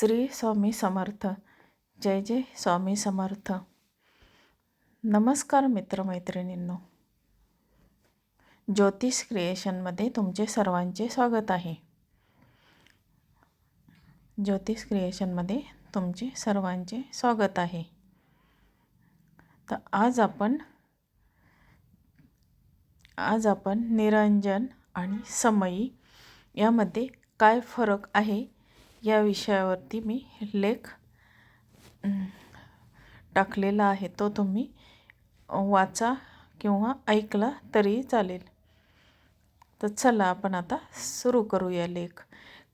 श्री स्वामी समर्थ. जय जय स्वामी समर्थ. नमस्कार मित्रमैत्रिणींनो. ज्योतिष क्रिएशनमध्ये तुमचे सर्वांचे स्वागत आहे. ज्योतिष क्रिएशनमध्ये तुमचे सर्वांचे स्वागत आहे. तर आज आपण आज आपण निरंजन आणि समयी यामध्ये काय फरक आहे या विषयावरती मी लेख टाकलेला आहे. तो तुम्ही वाचा किंवा ऐकला तरी चालेल. तर चला आपण आता सुरू करूया लेख.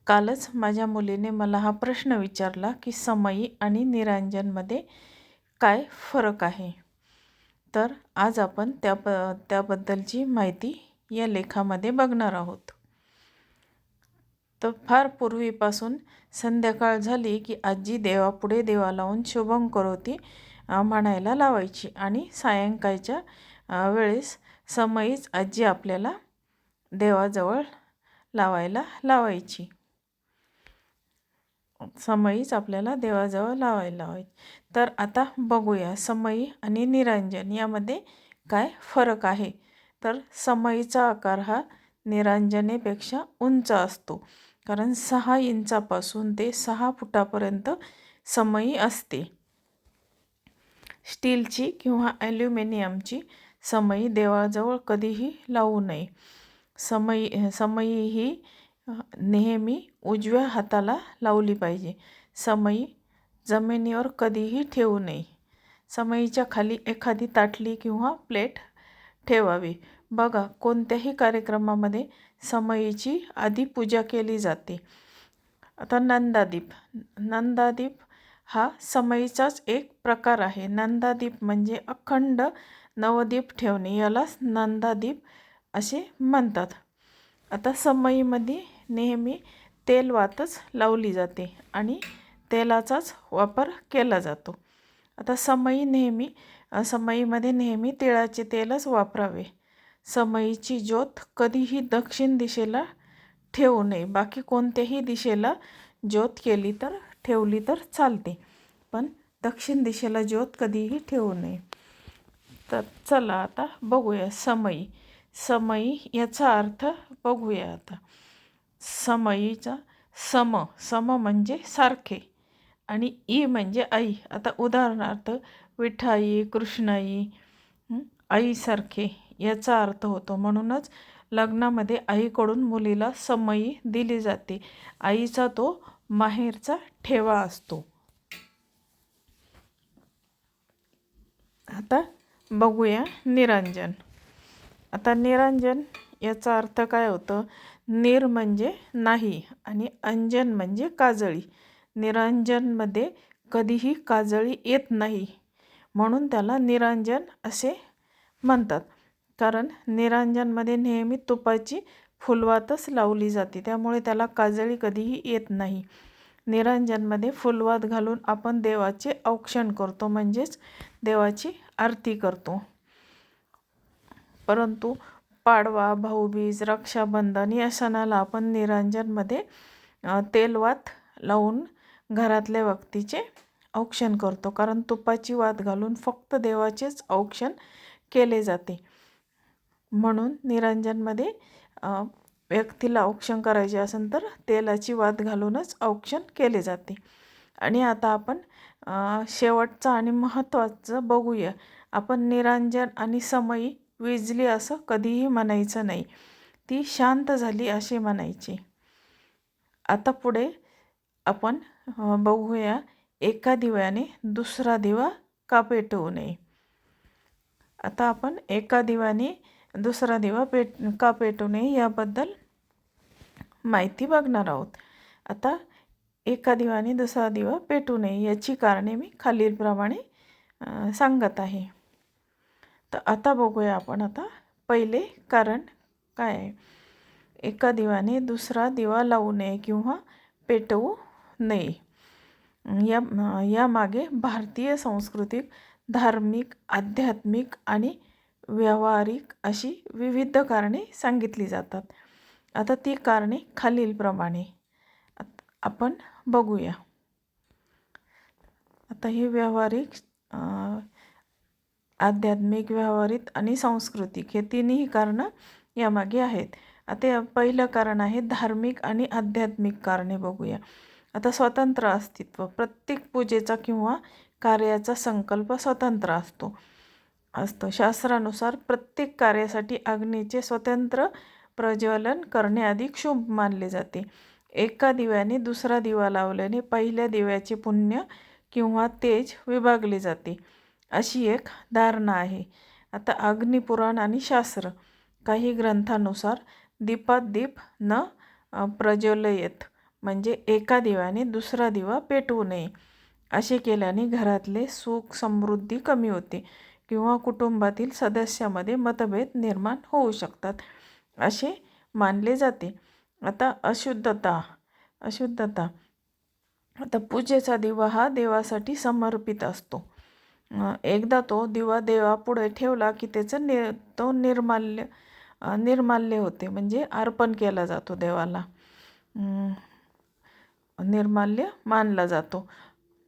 कालच माझ्या मुलीने मला हा प्रश्न विचारला की समयी आणि निरांजनमध्ये काय फरक आहे? तर आज आपण त्या प त्याबद्दलची माहिती या लेखामध्ये बघणार आहोत. तर फार पूर्वीपासून संध्याकाळ झाली की आजी देवापुढे देवा लावून शुभम करोती म्हणायला लावायची. आणि सायंकाळच्या वेळेस समयीच आजी आपल्याला देवाजवळ लावायला लावायची. समयीच आपल्याला देवाजवळ लावायला लावायची. तर आता बघूया समयी आणि निरांजन यामध्ये काय फरक आहे. तर समयीचा आकार हा निरांजनेपेक्षा उंच असतो. कारण सहा इंचापासून ते सहा फुटापर्यंत समयी असते. स्टीलची किंवा ॲल्युमिनियमची समयी देवाजवळ कधीही लावू नये. समई समयी ही नेहमी उजव्या हाताला लावली पाहिजे. समई जमिनीवर कधीही ठेवू नये. समईच्या खाली एखादी ताटली किंवा प्लेट ठेवावी. बघा कोणत्याही कार्यक्रमामध्ये समईची आधी पूजा केली जाते. आता नंदादीप. नंदादीप हा समईचाच एक प्रकार आहे. नंदादीप म्हणजे अखंड नवदीप ठेवणे यालाच नंदादीप असे म्हणतात. आता समईमध्ये नेहमी तेलवातच लावली जाते आणि तेलाचाच वापर केला जातो. आता समई नेहमी समईमध्ये नेहमी तिळाचे तेलच वापरावे. समईची ज्योत कधीही दक्षिण दिशेला ठेवू नये. बाकी कोणत्याही दिशेला ज्योत केली तर ठेवली तर चालते. पण दक्षिण दिशेला ज्योत कधीही ठेवू नये. तर चला आता बघूया समई. समई याचा अर्थ बघूया आता. समईचा सम सम म्हणजे सारखे आणि ई म्हणजे आई. आता उदाहरणार्थ विठाई कृष्णाई आईसारखे. याचा अर्थ होतो म्हणूनच लग्नामध्ये आईकडून मुलीला समयी दिली जाते. आईचा तो माहेरचा ठेवा असतो. आता बघूया निरंजन. आता निरंजन याचा अर्थ काय होतं? निर म्हणजे नाही आणि अंजन म्हणजे काजळी. निरंजनमध्ये कधीही काजळी येत नाही म्हणून त्याला निरंजन असे म्हणतात. कारण निरांजनमध्ये नेहमी तुपाची फुलवातच लावली जाते. त्यामुळे त्याला काजळी कधीही येत नाही. निरांजनमध्ये फुलवात घालून आपण देवाचे औक्षण करतो म्हणजेच देवाची आरती करतो. परंतु पाडवा भाऊबीज रक्षाबंधन या सणाला आपण निरांजनमध्ये तेलवात लावून घरातल्या व्यक्तीचे औक्षण करतो. कारण तुपाची वात घालून फक्त देवाचेच औक्षण केले जाते. म्हणून निरंजनमध्ये व्यक्तीला औक्षण करायचे असेल तर तेलाची वात घालूनच औक्षण केले जाते. आणि आता आपण शेवटचं आणि महत्त्वाचं बघूया. आपण निरांजन आणि समयी विजली असं कधीही म्हणायचं नाही. ती शांत झाली असे म्हणायची. आता पुढे आपण बघूया एका दिव्याने दुसरा दिवा का पेटवू नये. आता आपण एका दिव्याने दुसरा दिवा पेट का पेटू नये याबद्दल माहिती बघणार आहोत. आता एका दिवाने दुसरा दिवा पेटू नये याची कारणे मी खालीलप्रमाणे सांगत आहे. तर आता बघूया आपण आता पहिले कारण काय आहे. एका दिवाने दुसरा दिवा लावू नये किंवा पेटवू नये. या यामागे भारतीय सांस्कृतिक धार्मिक आध्यात्मिक आणि व्यावहारिक अशी विविध कारणे सांगितली जातात. आता ती कारणे खालीलप्रमाणे आपण बघूया. आता हे व्यावहारिक आध्यात्मिक व्यावहारिक आणि सांस्कृतिक हे तिन्ही कारणं यामागे आहेत. आता पहिलं कारण आहे धार्मिक आणि आध्यात्मिक कारणे बघूया. आता स्वतंत्र अस्तित्व प्रत्येक पूजेचा किंवा कार्याचा संकल्प स्वतंत्र असतो. असतो. शास्त्रानुसार प्रत्येक कार्यासाठी अग्नीचे स्वतंत्र प्रज्वलन करणे अधिक शुभ मानले जाते. एका दिव्याने दुसरा दिवा लावल्याने पहिल्या दिव्याचे पुण्य किंवा तेज विभागले जाते. अशी एक धारणा आहे. आता अग्निपुराण आणि शास्त्र काही ग्रंथानुसार दीपात दीप न प्रज्वलयत म्हणजे एका दिव्याने दुसरा दिवा पेटवू नये. असे केल्याने घरातले सुख समृद्धी कमी होते. किंवा कुटुंबातील सदस्यामध्ये मतभेद निर्माण होऊ शकतात असे मानले जाते. आता अशुद्धता अशुद्धता. आता पूजेचा दिवा हा देवासाठी समर्पित असतो. एकदा तो दिवा देवापुढे ठेवला की त्याचं नि तो निर्माल्य निर्माल्य होते म्हणजे अर्पण केला जातो देवाला. निर्माल्य मानला जातो.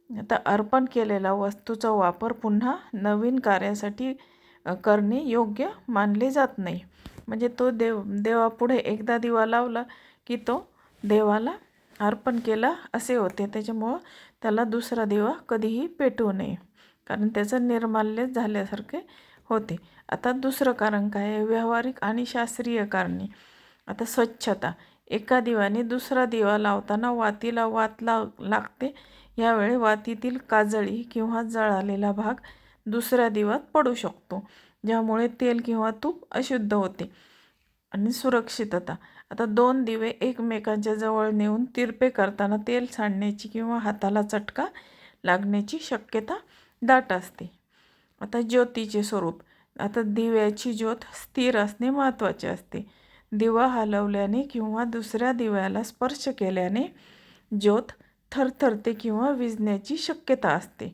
आता अर्पण केलेला वस्तूचा वापर पुन्हा नवीन कार्यासाठी करणे योग्य मानले जात नाही. म्हणजे तो देव देवापुढे एकदा दिवा लावला की तो देवाला अर्पण केला असे होते. त्याच्यामुळं त्याला दुसरा दिवा कधीही पेटवू नये. कारण त्याचं निर्माल्य झाल्यासारखे होते. आता दुसरं कारण काय? आहे व्यावहारिक आणि शास्त्रीय कारणे. आता स्वच्छता. एका दिवाने दुसरा दिवा लावताना वातीला वात लाग लागते. यावेळी वातीतील काजळी किंवा जळालेला भाग दुसऱ्या दिव्यात पडू शकतो ज्यामुळे तेल किंवा तूप अशुद्ध होते आणि सुरक्षितता. आता दोन दिवे एकमेकांच्या जवळ नेऊन तिरपे करताना तेल सांडण्याची किंवा हाताला चटका लागण्याची शक्यता दाट असते. आता ज्योतीचे स्वरूप. आता दिव्याची ज्योत स्थिर असणे महत्त्वाचे असते. दिवा हलवल्याने किंवा दुसऱ्या दिव्याला स्पर्श केल्याने ज्योत थरथरते किंवा विजण्याची शक्यता असते.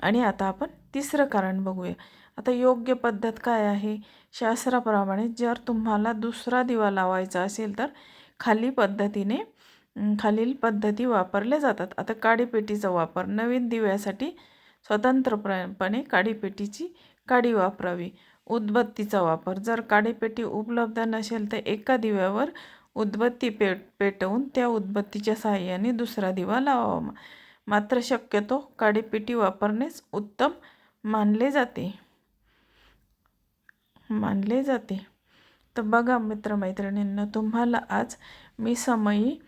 आणि आता आपण तिसरं कारण बघूया. आता योग्य पद्धत काय आहे? शास्त्राप्रमाणे जर तुम्हाला दुसरा दिवा लावायचा असेल तर खाली पद्धतीने खालील पद्धती वापरल्या जातात. आता काडीपेटीचा वापर. नवीन दिव्यासाठी स्वतंत्रपणे काडीपेटीची काडी वापरावी. उदबत्तीचा वापर. जर काडीपेटी उपलब्ध नसेल तर एका दिव्यावर उदबत्ती पेट पेटवून त्या उदबत्तीच्या साहाय्याने दुसरा दिवा लावावा. मात्र शक्यतो काडीपिटी वापरणेच उत्तम मानले जाते. मानले जाते. तर बघा मित्रमैत्रिणींना तुम्हाला आज मी समयी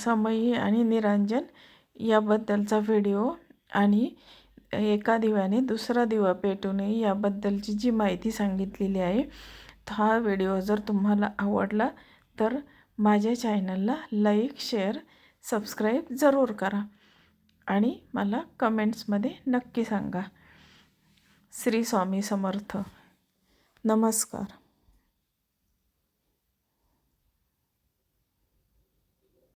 समयी आणि निरांजन याबद्दलचा व्हिडिओ आणि एका दिव्याने दुसरा दिवा पेटू नये याबद्दलची जी माहिती सांगितलेली आहे तर हा व्हिडिओ जर तुम्हाला आवडला तर माझ्या चॅनलला लाईक शेअर सबस्क्राईब जरूर करा आणि मला कमेंट्समध्ये नक्की सांगा. श्री स्वामी समर्थ. नमस्कार.